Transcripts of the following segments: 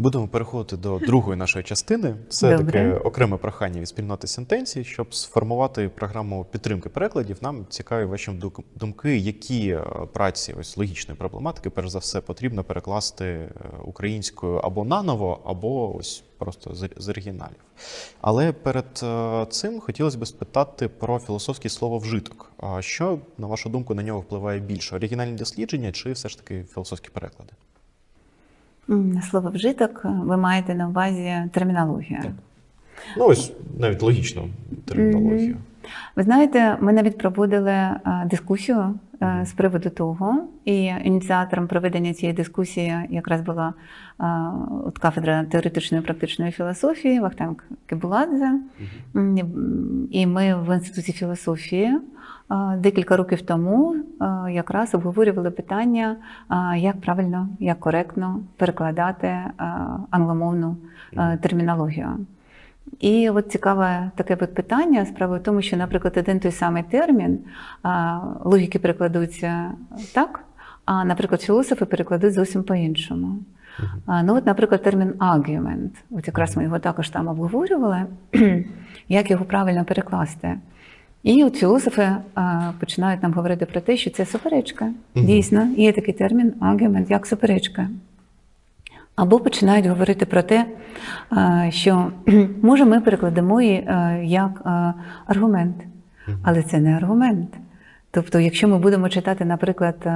Будемо переходити до другої нашої частини. Це Добре. таке окреме прохання від спільноти сентенції, щоб сформувати програму підтримки перекладів. Нам цікаві ваші дум- думки, які е, праці ось логічної проблематики, перш за все, потрібно перекласти е, українською або наново, або ось просто з, з оригіналів. Але перед е, цим хотілося б спитати про філософське слово вжиток. А що, на вашу думку, на нього впливає більше? Оригінальні дослідження чи все ж таки філософські переклади? М, Слово вжиток ви маєте на увазі термінологію. Так. Ну, ось навіть логічну термінологію. Ви знаєте, ми навіть проводили е, дискусію е, з приводу того, і ініціатором проведення цієї дискусії якраз була е, от кафедра теоретичної і практичної філософії Вахтанг Кебуладзе. І ми в інституті філософії декілька років тому якраз обговорювали питання, як правильно, як коректно перекладати англомовну термінологію. І от цікаве таке от питання. Справа в тому, що, наприклад, один той самий термін логіки перекладуться так, а, наприклад, філософи перекладуть зовсім по-іншому. Ну, от, наприклад, термін argument. От якраз ми його також там обговорювали, як його правильно перекласти. І от філософи а, починають нам говорити про те, що це суперечка. Дійсно, є такий термін argument, як суперечка. Або починають говорити про те, е, що може ми перекладемо її е, як е, аргумент, але це не аргумент. Тобто, якщо ми будемо читати, наприклад,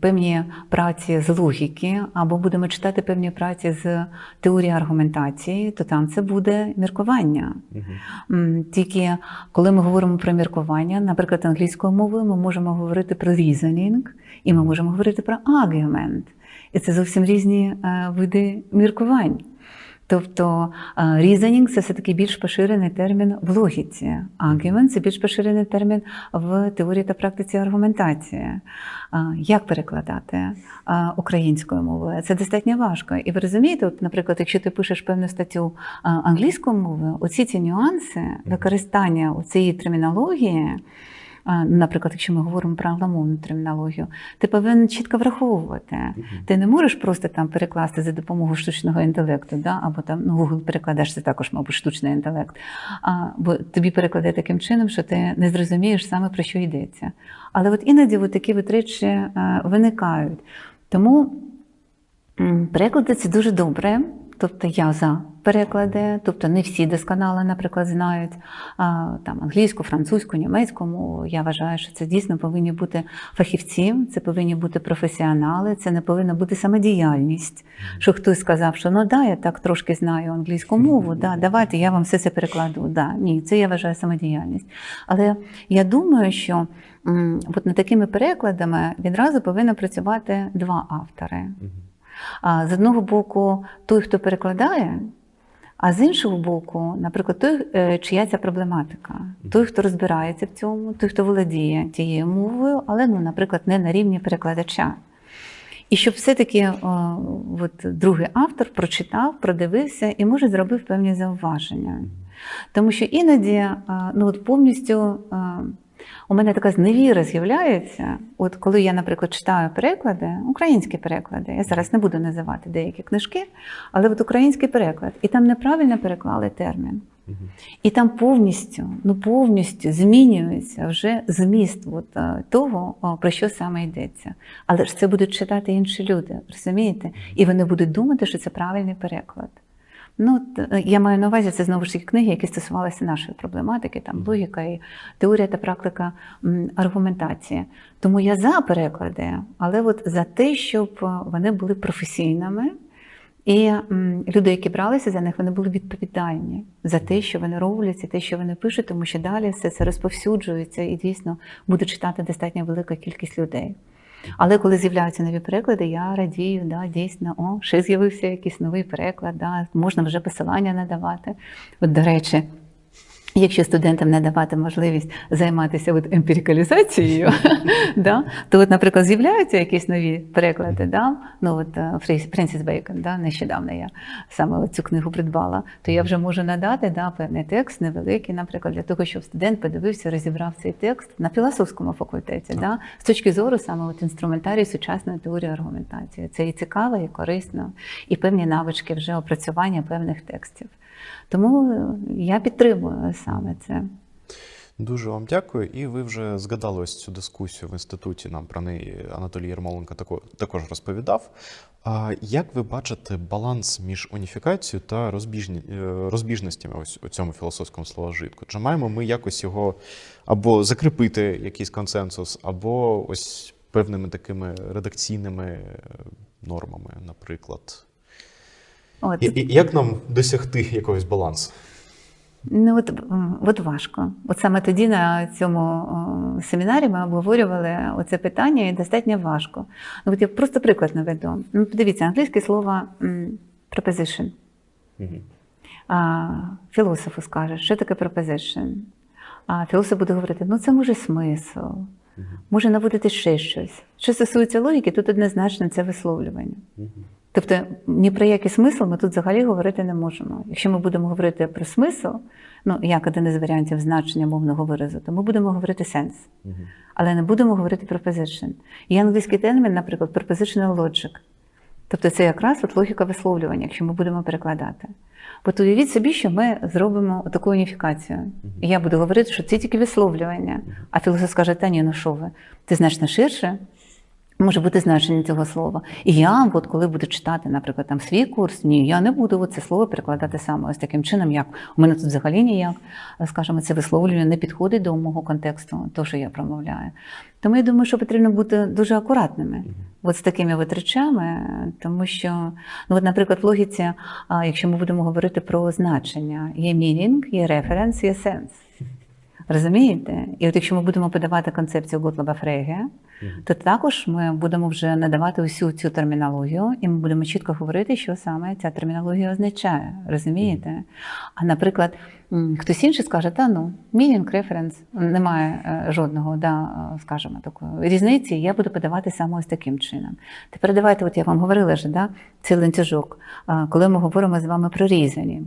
певні праці з логіки, або будемо читати певні праці з теорії аргументації, то там це буде міркування. М, Тільки коли ми говоримо про міркування, наприклад, англійською мовою, ми можемо говорити про reasoning, і ми можемо говорити про argument. І це зовсім різні е, види міркувань. Тобто е, reasoning – це все-таки більш поширений термін в логіці. Argument – це більш поширений термін в теорії та практиці аргументації. Е, Як перекладати е, українською мовою? Це достатньо важко. І ви розумієте, от, наприклад, якщо ти пишеш певну статтю е, англійською мовою, оці ці нюанси використання цієї термінології. Наприклад, якщо ми говоримо про англомовну термінологію, ти повинен чітко враховувати. Ти не можеш просто там перекласти за допомогою штучного інтелекту, да? або там ну, Google перекладеш, це також, мабуть, штучний інтелект. А, бо тобі перекладе таким чином, що ти не зрозумієш саме про що йдеться. Але от іноді от такі от речі е, виникають. Тому переклади це дуже добре. Тобто я за переклади, тобто не всі досконало, наприклад, знають а, там англійську, французьку, німецьку мову. Я вважаю, що це дійсно повинні бути фахівці, це повинні бути професіонали, це не повинна бути самодіяльність. Що хтось сказав, що ну да, я так трошки знаю англійську мову, да, давайте я вам все це перекладу. Да, ні, це я вважаю самодіяльність. Але я думаю, що от над такими перекладами відразу повинні працювати два автори. А з одного боку, той, хто перекладає, а з іншого боку, наприклад, той, е, чия ця проблематика, той, хто розбирається в цьому, той, хто володіє тією мовою, але, ну, наприклад, не на рівні перекладача. І щоб все-таки о, от, другий автор прочитав, продивився і, може, зробив певні зауваження. Тому що іноді а, ну, от повністю у мене така зневіра з'являється, от коли я, наприклад, читаю переклади, українські переклади, я зараз не буду називати деякі книжки, але от український переклад, і там неправильно переклали термін. І там повністю, ну повністю змінюється вже зміст от, е, того, про що саме йдеться. Але ж це будуть читати інші люди, розумієте? І вони будуть думати, що це правильний переклад. Ну, я маю на увазі, це знову ж таки книги, які стосувалися нашої проблематики, там логіка і теорія та практика аргументації. Тому я за переклади, але от за те, щоб е, вони були професійними. І люди, які бралися за них, вони були відповідальні за те, що вони роблять, і те, що вони пишуть, тому що далі все це розповсюджується і дійсно буде читати достатньо велика кількість людей. Але коли з'являються нові переклади, я радію, да, дійсно, о, ще з'явився якийсь новий переклад, да, можна вже посилання надавати. От, до речі, Якщо студентам не давати можливість займатися от емпірикалізацією, да, то, от, наприклад, з'являються якісь нові переклади. Да? Ну, от е, Френсіс Бейкон, да? нещодавно я саме цю книгу придбала, то я вже можу надати да, певний текст, невеликий, наприклад, для того, щоб студент подивився, розібрав цей текст на філософському факультеті, да? з точки зору саме от інструментарії сучасної теорії аргументації. Це і цікаво, і корисно, і певні навички вже опрацювання певних текстів. Тому е, я підтримую саме це. Дуже вам дякую. І ви вже згадали ось цю дискусію в інституті. Нам про неї Анатолій Єрмоленко також розповідав. А як ви бачите баланс між уніфікацією та розбіжні, е, розбіжностями ось у цьому філософському словожитку? Чи маємо ми якось його або закріпити якийсь консенсус, або ось певними такими редакційними е, нормами, наприклад? От. І, і як нам досягти якогось балансу? Ну, от, от важко. От саме тоді на цьому семінарі ми обговорювали оце питання, і достатньо важко. Ну, от я просто приклад наведу. Ну, подивіться, англійське слово preposition. А, філософу скаже, що таке preposition? А філософ буде говорити, ну це може смисл, може наводити ще щось. Що стосується логіки, тут однозначно це висловлювання. Тобто ні про який смисл ми тут взагалі говорити не можемо. Якщо ми будемо говорити про смисл, ну як один із варіантів значення мовного виразу, то ми будемо говорити сенс, але не будемо говорити про position. Є англійський термін, наприклад, prepositional logic. Тобто це якраз от логіка висловлювання, якщо ми будемо перекладати. От уявіть собі, що ми зробимо таку уніфікацію. І я буду говорити, що це тільки висловлювання. А філософ скаже, та ні, ну що ви, ти значно ширше, може бути значення цього слова. І я, от коли буду читати, наприклад, там свій курс, ні, я не буду це слово перекладати саме ось таким чином, як у мене тут взагалі ніяк, скажімо, це висловлювання не підходить до мого контексту, то, що я промовляю. Тому я думаю, що потрібно бути дуже акуратними от з такими от речами, тому що, ну, от, наприклад, в логіці, якщо ми будемо говорити про значення, є meaning, є reference, є sense. Розумієте? І от якщо ми будемо подавати концепцію Готлоба Фрейге, то також ми будемо вже надавати усю цю термінологію, і ми будемо чітко говорити, що саме ця термінологія означає. Розумієте? А наприклад, хтось інший скаже, та ну, meaning, reference, немає е, жодного, да, е, скажімо, такої різниці, я буду подавати саме ось таким чином. Тепер давайте, от я вам говорила вже, да, цей ланцюжок, коли ми говоримо з вами про reasoning.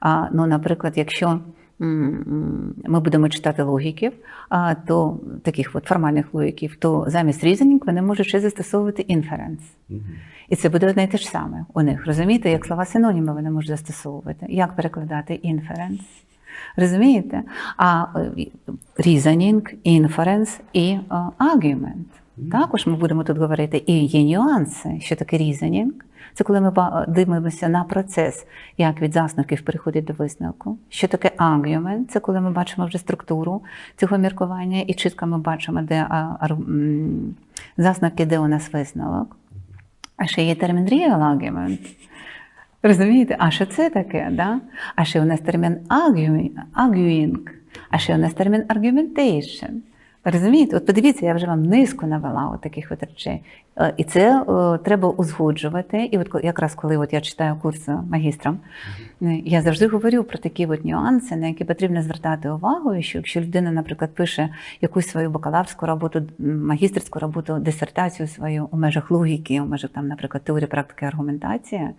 А, ну, наприклад, якщо ми будемо читати логіків, а, то таких от формальних логіків, то замість reasoning вони можуть ще застосовувати inference. І це буде одне і те ж саме у них. Розумієте, як слова синоніми вони можуть застосовувати. Як перекладати inference? Розумієте? А е, reasoning, inference і е, argument. Також ми будемо тут говорити, і є нюанси, що таке reasoning. Це коли ми дивимося на процес, як від засновків переходить до висновку. Що таке argument? Це коли ми бачимо вже структуру цього міркування, і чітко ми бачимо, де засновки, де у нас висновок. А ще є термін real argument. Розумієте? А що це таке? Да? А ще у нас термін arguing, а ще у нас термін argumentation. Розумієте? От подивіться, я вже вам низку навела от таких от речей. Е, І це е, треба узгоджувати. І от якраз коли от я читаю курс магістрам, е, я завжди говорю про такі от нюанси, на які потрібно звертати увагу. І що якщо людина, наприклад, пише якусь свою бакалаврську роботу, магістерську роботу, дисертацію свою у межах логіки, у межах там, наприклад, теорії практики аргументації,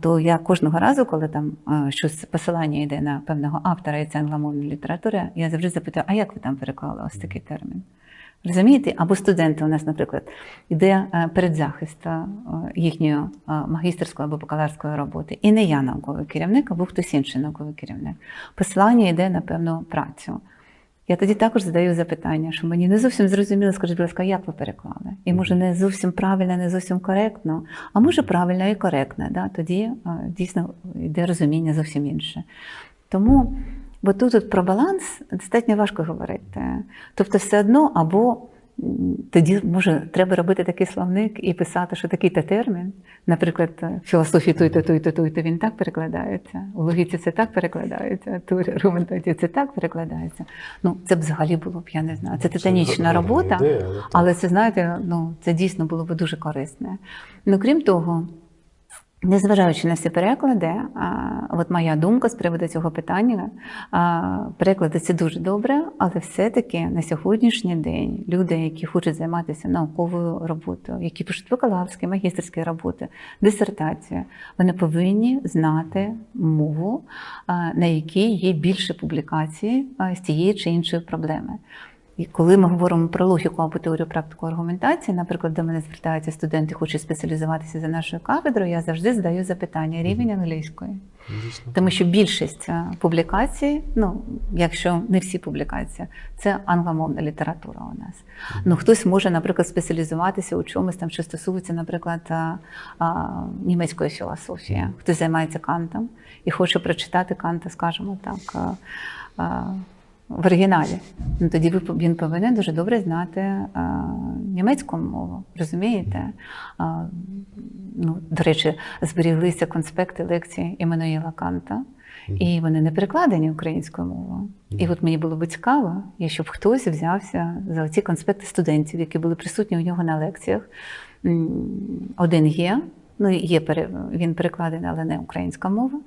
то я кожного разу, коли там щось посилання йде на певного автора, і це англомовна література, я завжди запитую, а як ви там переклали ось такий термін? Розумієте? Або студенти у нас, наприклад, йде е, передзахист е, їхньої е, магістерської або бакалаврської роботи. І не я науковий керівник, або хтось інший науковий керівник. Посилання йде на певну працю. Я тоді також задаю запитання, що мені не зовсім зрозуміло, скажіть, будь ласка, як ви переклали? І може не зовсім правильно, не зовсім коректно, а може правильно і коректно. Да? Тоді дійсно йде розуміння зовсім інше. Тому, бо тут от про баланс достатньо важко говорити. Тобто, все одно або тоді може треба робити такий словник і писати, що такий-то термін, наприклад, в філософії той-то, той-то, той-то він так перекладається, у логіці це так перекладається, теорія аргументації це так перекладається. Ну, це б взагалі було б, я не знаю. Це титанічна робота, але це, знаєте, ну, це дійсно було б дуже корисне. Ну, крім того, Незважаючи на всі переклади, от моя думка з приводу цього питання, переклади це дуже добре, але все-таки на сьогоднішній день люди, які хочуть займатися науковою роботою, які пишуть бакалаврські, магістерські роботи, дисертації, вони повинні знати мову, на якій є більше публікацій з тієї чи іншої проблеми. І коли ми говоримо про логіку або теорію практику аргументації, наприклад, до мене звертаються студенти, хочуть спеціалізуватися за нашою кафедрою, я завжди задаю запитання рівень англійської. Дійсно. Тому що більшість е, публікацій, ну якщо не всі публікації, це англомовна література у нас. Ну хтось може, наприклад, спеціалізуватися у чомусь там, що стосується, наприклад, а, а, німецької філософії. Хтось займається кантом і хоче прочитати канта, скажімо так. а, в оригіналі, ну тоді він повинен дуже добре знати а, німецьку мову, розумієте? А, ну, до речі, зберіглися конспекти лекцій Еммануїла Канта, і вони не перекладені українською мовою. І от мені було б цікаво, якщо б хтось взявся за ці конспекти студентів, які були присутні у нього на лекціях. Один є, ну є пере- він перекладений, але не українська мова.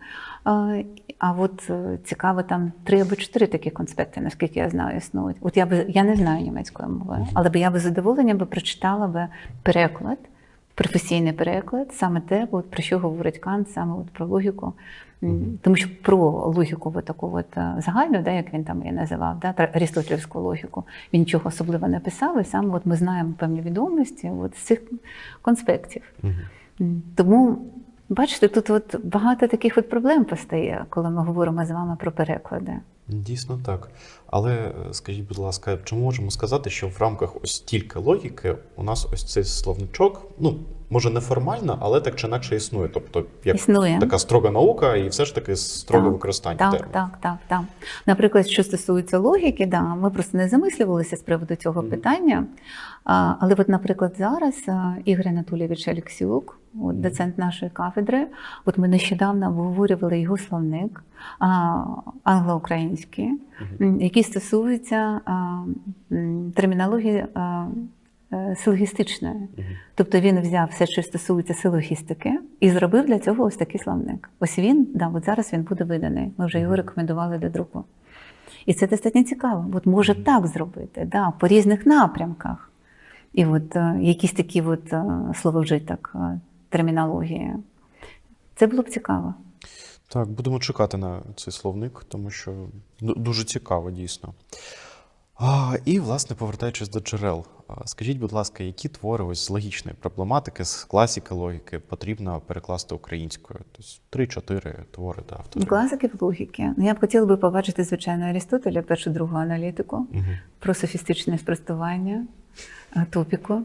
А, от е, цікаво, там три або чотири такі конспекти, наскільки я знаю, існують. От я би я не знаю німецької мови, але би я би з задоволенням би прочитала би переклад, професійний переклад, саме те, от, про що говорить Кант, саме от про логіку. Тому що про логіку от таку от е, загальну, да, як він там її називав, да, арістотелівську логіку, він нічого особливо не писав, і саме от ми знаємо певні відомості от, з цих конспектів. Тому, бачите, тут от багато таких от проблем постає, коли ми говоримо з вами про переклади. Дійсно так. Але е, скажіть, будь ласка, чи можемо сказати, що в рамках ось тільки логіки у нас ось цей словничок, ну може не формально, але так чи інакше існує. Тобто, як Існує. така строга наука, і все ж таки строге Так, використання Так, терміну. так, так, так. Наприклад, що стосується логіки, да, ми просто не замислювалися з приводу цього Мгм. питання. А, але, от, наприклад, зараз Ігор Анатолійович Алексюк, от, доцент нашої кафедри, от ми нещодавно обговорювали його словник англо-український, стосується а, термінології. а, е, Силогістичної, тобто він взяв все, що стосується силогістики, і зробив для цього ось такий словник. Ось він, да, от зараз він буде виданий. Ми вже його рекомендували до друку. І це достатньо цікаво. От може так зробити, да, по різних напрямках. І от е, якісь такі от, е, слововжиток, термінології. Це було б цікаво. Так, будемо чекати на цей словник, тому що дуже цікаво, дійсно. А, і, власне, повертаючись до джерел, скажіть, будь ласка, які твори ось з логічної проблематики, з класіки логіки потрібно перекласти українською? Тобто три-чотири твори та авторів. Класиків логіки. Ну, я б хотіла би побачити, звичайно, Арістотеля, першу другу аналітику, Мгм. про софістичне спростування, топіку.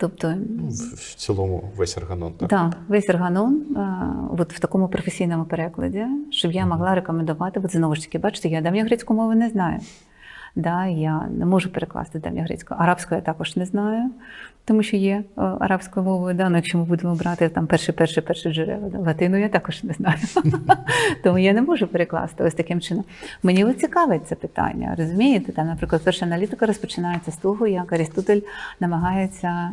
Тобто, Ну, в, цілому весь органон. Так? Да, весь органон от в такому професійному перекладі, щоб я могла рекомендувати. От знову ж таки, бачите, я давньогрецьку мову не знаю. Да, я не можу перекласти давньогрецьку. Арабську я також не знаю, тому що є е, арабською мовою. Да, ну, якщо ми будемо брати там перші, перші джерела, да, латину я також не знаю. Тому я не можу перекласти ось таким чином. Мені цікавить це питання. Розумієте? Там, наприклад, перша аналітика розпочинається з того, як Арістотель намагається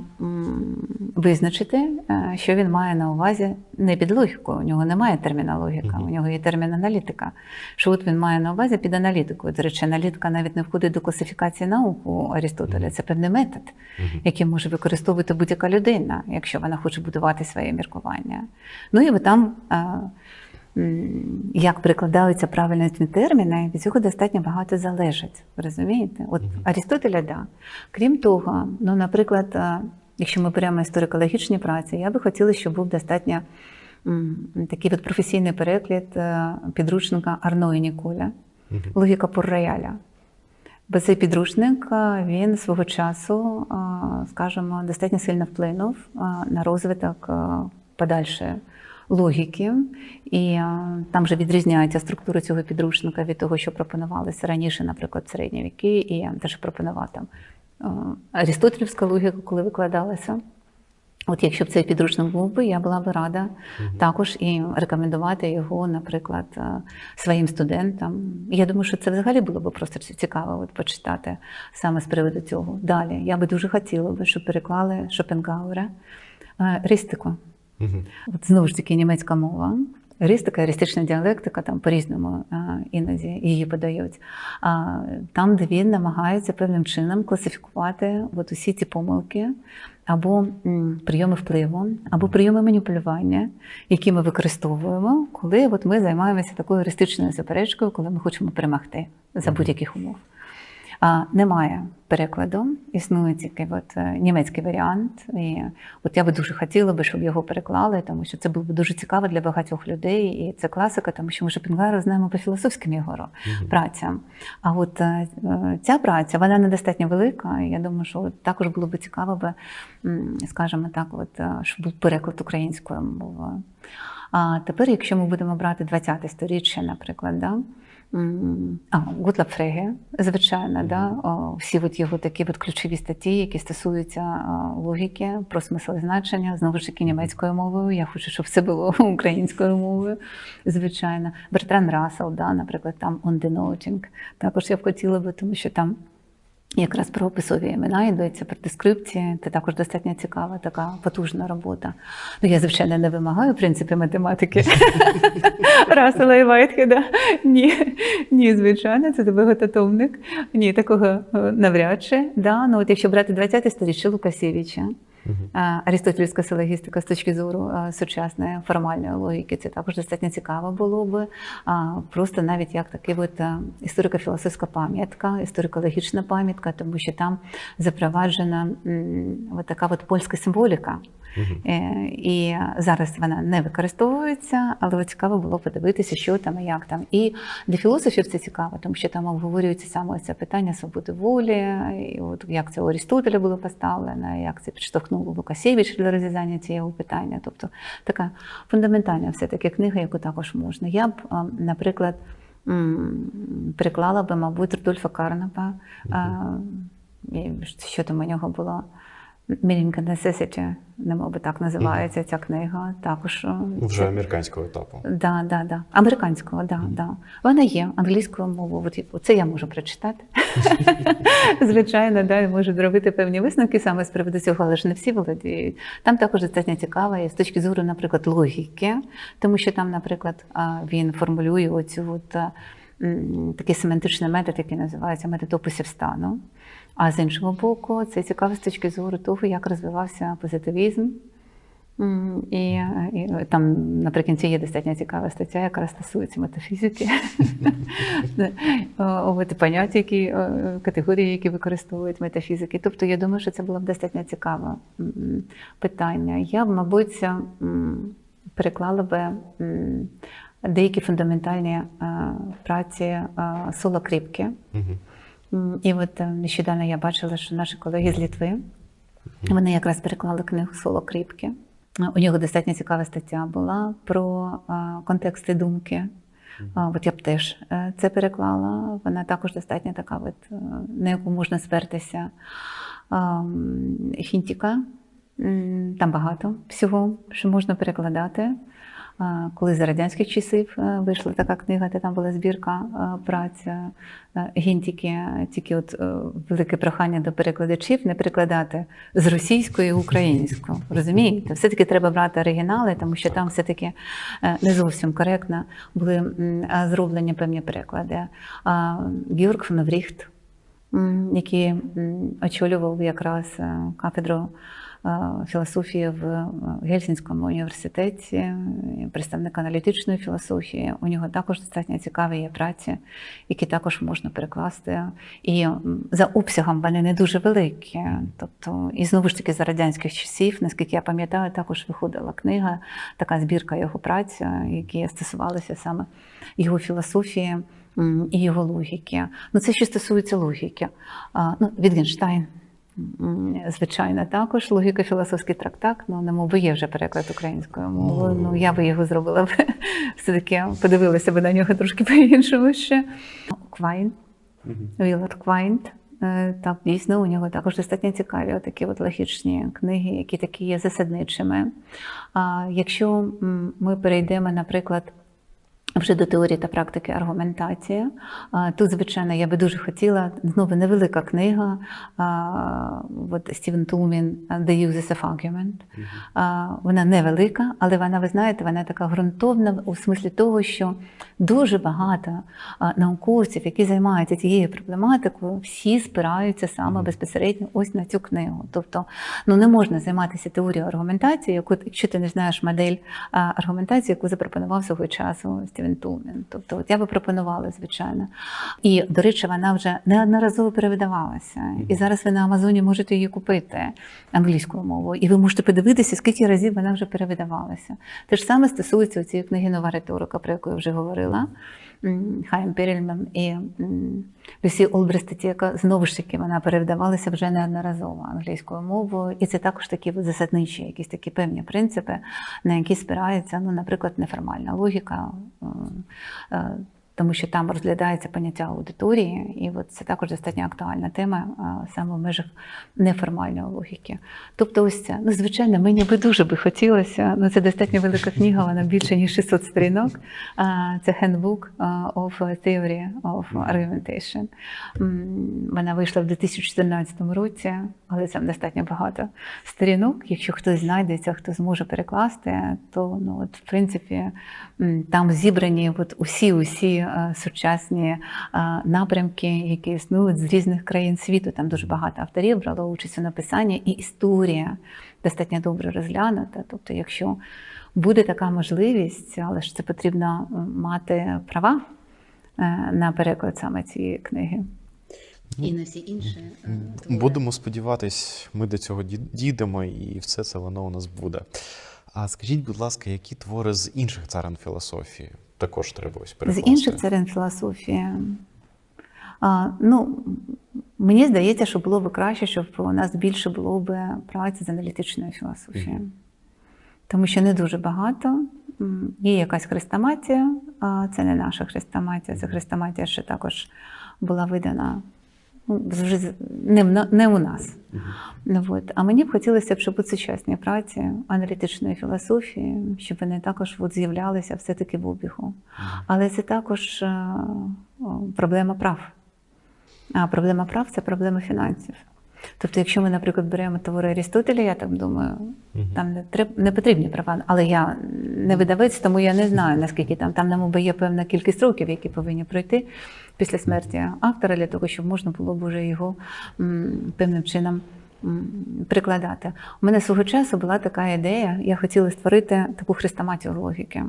визначити, е, що він має на увазі не під логікою. У нього немає термінологіка, у нього є термін аналітика. Що от він має на увазі під аналітикою. До речі, аналітика навіть не входить до класифікації наук у Арістотеля. Це певний метод, який може використовувати будь-яка людина, якщо вона хоче будувати своє міркування. Ну і там. е, Як прикладаються правильно ці терміни, від цього достатньо багато залежить. Розумієте? От Арістотеля, да. Крім того, ну, наприклад, е, якщо ми беремо історико-логічні праці, я би хотіла, щоб був достатньо такий от професійний переклад е, підручника Арно і Ніколя, логіка Пуррояля. Бо цей підручник е, він свого часу, е, скажімо, достатньо сильно вплинув на розвиток подальшої логіки, і там вже відрізняється структура цього підручника від того, що пропонувалося раніше, наприклад, в середні віки, і я теж пропонував там Арістотелівська логіка, коли викладалася. От якщо б цей підручник був би, я була б рада також і рекомендувати його, наприклад, е, своїм студентам. Я думаю, що це взагалі було б просто цікаво от, почитати саме з приводу цього. Далі я би дуже хотіла би, щоб переклали Шопенгауера е, Ристику. Мгм. От знову ж таки німецька мова. Еристика, еристична діалектика, там по-різному іноді її подають. А, там, де він намагається певним чином класифікувати от усі ці помилки або м, прийоми впливу, або прийоми маніпулювання, які ми використовуємо, коли от ми займаємося такою еристичною заперечкою, коли ми хочемо перемогти за будь-яких умов. А, немає перекладу, існує тільки от, е, німецький варіант. І от я би дуже хотіла би, щоб його переклали, тому що це було б дуже цікаво для багатьох людей. І це класика, тому що ми Шопенгауера знаємо по філософським його Мгм. працям. А от е, ця праця вона недостатньо велика. і Я думаю, що от також було б цікаво би, скажімо так, от, е, щоб був переклад українською мовою. А тепер, якщо ми будемо брати 20-те сторіччя, наприклад, да, а, Гутлап Фреге, звичайно, да, о, всі от його такі от ключові статті, які стосуються логіки, про смисл і значення, знову ж таки німецькою мовою. Я хочу, щоб все було українською мовою, звичайно. Бертран Рассел, да, наприклад, там On the Noting. Також я б хотіла би, тому що там Якраз про описові імена йдеться про дескрипції. Це також достатньо цікава, така потужна робота. Ну, я, звичайно, не вимагаю принципи математики Расела і Вайтхеда. Ні, ні, звичайно, це виготовник. Ні, такого е, навряд чи. Да? Ну, от якщо брати 20 сторіччя Лукасєвича, Аристотельська силогістика з точки зору сучасної формальної логіки, це також достатньо цікаво було би. Просто навіть як такий от історико-філософська пам'ятка, історико-логічна пам'ятка, тому що там запроваджена от така от польська символіка. Е, І зараз вона не використовується, але от цікаво було подивитися, що там і як там. І для філософів це цікаво, тому що там обговорюється саме це питання свободи волі, і от як це у Арістотеля було поставлено, як це підштовхнуло Лукасєвич для розв'язання цього питання. Тобто така фундаментальна все-таки книга, яку також можна. Я б, наприклад, м, переклала би, мабуть, Рудольфа Карнапа. і Що там у нього було? Meaning and Necessity, не мов би так називається ця книга. Також Ну, Вже американського етапу. Да, да, да. Американського, да, да. Вона є англійською мовою. От Це я можу прочитати. Звичайно, да, і можу зробити певні висновки саме з приводу цього, але ж не всі володіють. Там також достатньо цікаво і з точки зору, наприклад, логіки, тому що там, наприклад, він формулює оцю от, а, такий семантичний метод, який називається метод описів стану. А з іншого боку, це цікаво з точки зору того, як розвивався позитивізм. І, і там наприкінці є достатньо цікава стаття, яка стосується метафізики, От поняття, які е, категорії, які використовують метафізики. Тобто, я думаю, що це було б достатньо цікаве питання. Я б, мабуть, переклала би деякі фундаментальні е, праці е, Соло Кріпки. І от е, нещодавно я бачила, що наші колеги з Літви вони якраз переклали книгу Соло Кріпки. Е, У нього достатньо цікава стаття була про е, контексти думки. От я б теж е, це переклала. Вона також достатньо така, от, е, на яку можна спертися. А, м, Хінтіка. Там багато всього, що можна перекладати. Коли за радянських часів е, вийшла така книга, де там була збірка е, праць е, Гінтіки, тільки от велике прохання до перекладачів не перекладати з російської в українську. Розумієте? Все-таки треба брати оригінали, тому що там все-таки не зовсім коректно були зроблені певні переклади. Георг фон Вріхт, який очолював якраз кафедру філософії в е, Гельсінському університеті, е, представник аналітичної філософії. У нього також достатньо цікаві є праці, які також можна перекласти. І за обсягом вони не дуже великі. Тобто, і знову ж таки, за радянських часів, наскільки я пам'ятаю, також виходила книга, така збірка його праці, які стосувалися саме його філософії і його логіки. Ну, це що стосується логіки. Ну, Вітгенштайн. Звичайно, також логіка філософський трактат, ну не мов би є вже переклад українською мовою. Ну я би його зробила б все-таки подивилася би на нього трошки по-іншому ще. Квайн. Вілот Квайнт. Е, Так, дійсно, у нього також достатньо цікаві такі от логічні книги, які такі є засадничими. А якщо ми перейдемо, наприклад, Вже до теорії та практики аргументації. Тут, звичайно, я би дуже хотіла знову невелика книга. От Стівен Тулмін The Uses of Argument. Вона невелика, але вона, ви знаєте, вона така ґрунтовна у смислі того, що дуже багато науковців, які займаються цією проблематикою, всі спираються саме безпосередньо ось на цю книгу. Тобто, ну не можна займатися теорією аргументації, яку якщо ти не знаєш модель аргументації, яку запропонував свого часу Стівен Тулмін. Тобто, от я би пропонувала, звичайно. І, до речі, вона вже неодноразово перевидавалася. І зараз ви на Амазоні можете її купити англійською мовою. І ви можете подивитися, скільки разів вона вже перевидавалася. Те ж саме стосується цієї книги Нова риторика, про яку я вже говорила. Хайм Перельман і Люсі яка знову ж таки вона перевдавалася вже неодноразово англійською мовою, і це також такі засадничі, якісь такі певні принципи, на які спирається, ну, наприклад, неформальна логіка. М, е, Тому що там розглядається поняття аудиторії, і от це також достатньо актуальна тема саме в межах неформальної логіки. Тобто, ось це, ну звичайно, мені би дуже би хотілося. Ну це достатньо велика книга, вона більше ніж 600 сторінок. Це Handbook of Theory of Argumentation. Вона вийшла в 2014 році, але там достатньо багато сторінок. Якщо хтось знайдеться, хто зможе перекласти, то ну от в принципі там зібрані от усі усі е, сучасні е, напрямки, які існують з різних країн світу. Там дуже багато авторів брало участь у написанні, і історія достатньо добре розглянута. Тобто, якщо буде така можливість, але ж це потрібно мати права е, на переклад саме цієї книги. І на всі інші твори. Будемо сподіватись, ми до цього дійдемо, і все це воно у нас буде. А скажіть, будь ласка, які твори з інших царин філософії також треба ось З інших царин філософії. А, ну, мені здається, що було б краще, щоб у нас більше було б праці з аналітичної філософії. Тому що не дуже багато. Є якась хрестоматія, це не наша хрестоматія, це хрестоматія, що також була видана вже не, не у нас. Ну, от. А мені б хотілося б, щоб у сучасній праці аналітичної філософії, щоб вони також от з'являлися все-таки в обігу. Але це також е, проблема прав. А проблема прав це проблема фінансів. Тобто, якщо ми, наприклад, беремо твори Арістотеля, я так думаю, там не, треб, не потрібні права, але я не видавець, тому я не знаю, наскільки там. Там, нам є певна кількість років, які повинні пройти після смерті автора, для того, щоб можна було б уже його м, певним чином прикладати. У мене свого часу була така ідея, я хотіла створити таку хрестоматію логіки.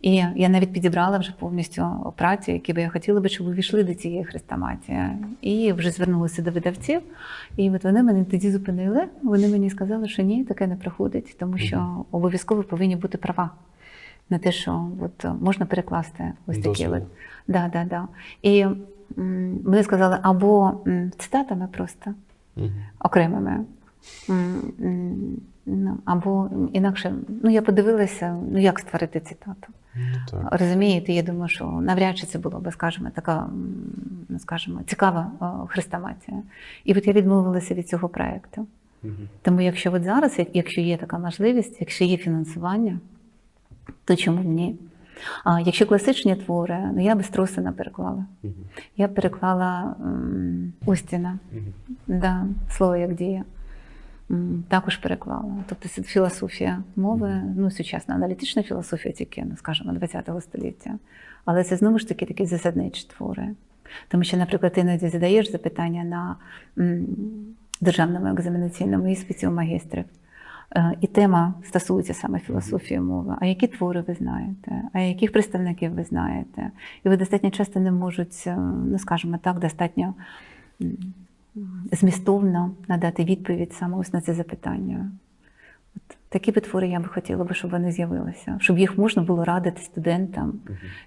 І я навіть підібрала вже повністю праці, які би я хотіла би, щоб увійшли до цієї хрестоматії. І вже звернулася до видавців. І от вони мене тоді зупинили. Вони мені сказали, що ні, таке не проходить, тому що обов'язково повинні бути права на те, що от можна перекласти ось такі от. Да, да, да. І м, вони сказали, або м, цитатами просто. Окремими. Ну, Або інакше, ну я подивилася, ну як створити цитату. Ну, так. Розумієте, я думаю, що навряд чи це було би, скажімо, така, ну, скажімо, цікава хрестоматія. І от я відмовилася від цього проєкту. Мгм. Тому якщо от зараз, якщо є така можливість, якщо є фінансування, то чому б ні? А якщо класичні твори, ну я би Струсена переклала. Мгм. Я б переклала м, Устіна, Мгм. да, слово як дія. М, Також переклала. Тобто філософія мови, ну, сучасна аналітична філософія тільки, ну, скажімо, ХХ століття. Але це знову ж таки такі засадничі твори. Тому що, наприклад, ти іноді задаєш запитання на м, державному екзаменаційному іспиті у магістрів. Е, І тема стосується саме філософії мови. А які твори ви знаєте? А яких представників ви знаєте? І ви достатньо часто не можуть, е, ну скажімо так, достатньо змістовно надати відповідь саме ось на це запитання. От такі би твори я би хотіла щоб вони з'явилися, щоб їх можна було радити студентам,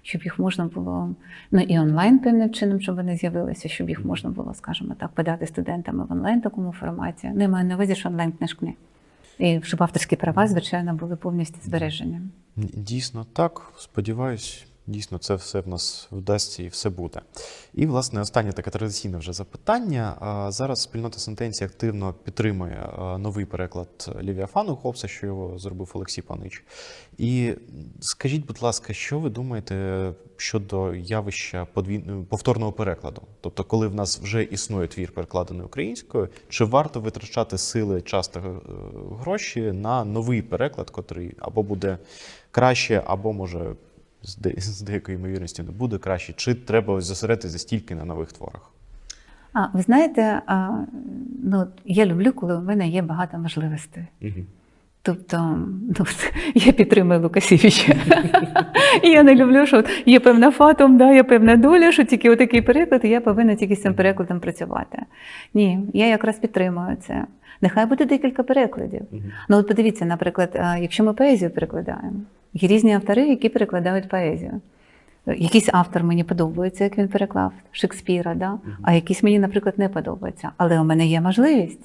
щоб їх можна було ну і онлайн певним чином, щоб вони з'явилися, щоб їх можна було, скажімо так, подати студентам в онлайн такому форматі. Не маю на увазі, що онлайн книжки. І щоб авторські права, звичайно, були повністю збережені. Дійсно так. Сподіваюсь, Дійсно, це все в нас вдасться і все буде. І, власне, останнє таке традиційне вже запитання. Зараз спільнота сентенції активно підтримує новий переклад Лівіафану Хопса, що його зробив Олексій Панич. І скажіть, будь ласка, що ви думаєте щодо явища повторного перекладу? Тобто, коли в нас вже існує твір перекладений українською, чи варто витрачати сили, час та е, гроші на новий переклад, котрий або буде краще, або може з, де, з деякою ймовірністю не буде краще, чи треба зосередитися стільки на нових творах? А ви знаєте, а, ну, я люблю, коли у мене є багато можливостей. Тобто, ну, я підтримую Лукасівича. І я не люблю, що от є певна фатум, да, є певна доля, що тільки отакий переклад, і я повинна тільки з цим перекладом працювати. Ні, я якраз підтримую це. Нехай буде декілька перекладів. Ну, от подивіться, наприклад, якщо ми поезію перекладаємо, є різні автори, які перекладають поезію. Якийсь автор мені подобається, як він переклав Шекспіра, да? а якийсь мені, наприклад, не подобається. Але у мене є можливість,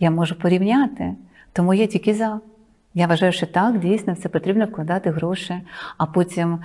я можу порівняти, тому я тільки за. Я вважаю, що так, дійсно, це потрібно вкладати гроші, а потім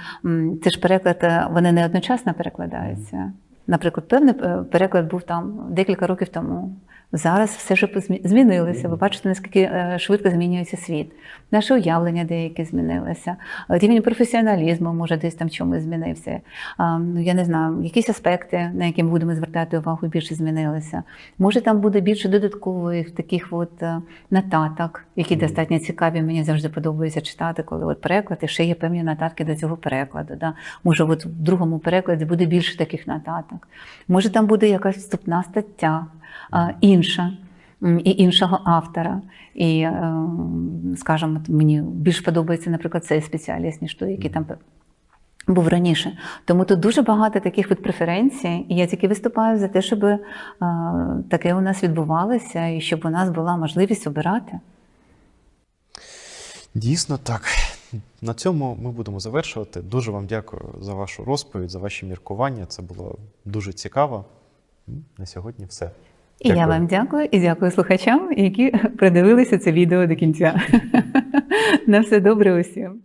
це ж переклад, е, вони не одночасно перекладаються. Наприклад, певний е, переклад був там декілька років тому. Зараз все ж змінилося. Ви бачите, наскільки е, швидко змінюється світ. Наше уявлення деяке змінилося. Рівень професіоналізму може десь там чомусь змінився. Ну, я не знаю, якісь аспекти, на які ми будемо звертати увагу, більше змінилися. Може, там буде більше додаткових таких от е, нотаток, які достатньо цікаві. Мені завжди подобається читати, коли от переклад, і ще є певні нотатки до цього перекладу. Да? Може, от в другому перекладі буде більше таких нотаток. Може, там буде якась вступна стаття інша. І іншого автора. І, е, скажімо, мені більш подобається, наприклад, цей спеціаліст, ніж той, який там був раніше. Тому тут дуже багато таких от преференцій, і я тільки виступаю за те, щоб е, таке у нас відбувалося, і щоб у нас була можливість обирати. Дійсно так. На цьому ми будемо завершувати. Дуже вам дякую за вашу розповідь, за ваші міркування. Це було дуже цікаво. На сьогодні все. І я вам дякую і дякую слухачам, які придивилися це відео до кінця. На все добре усім.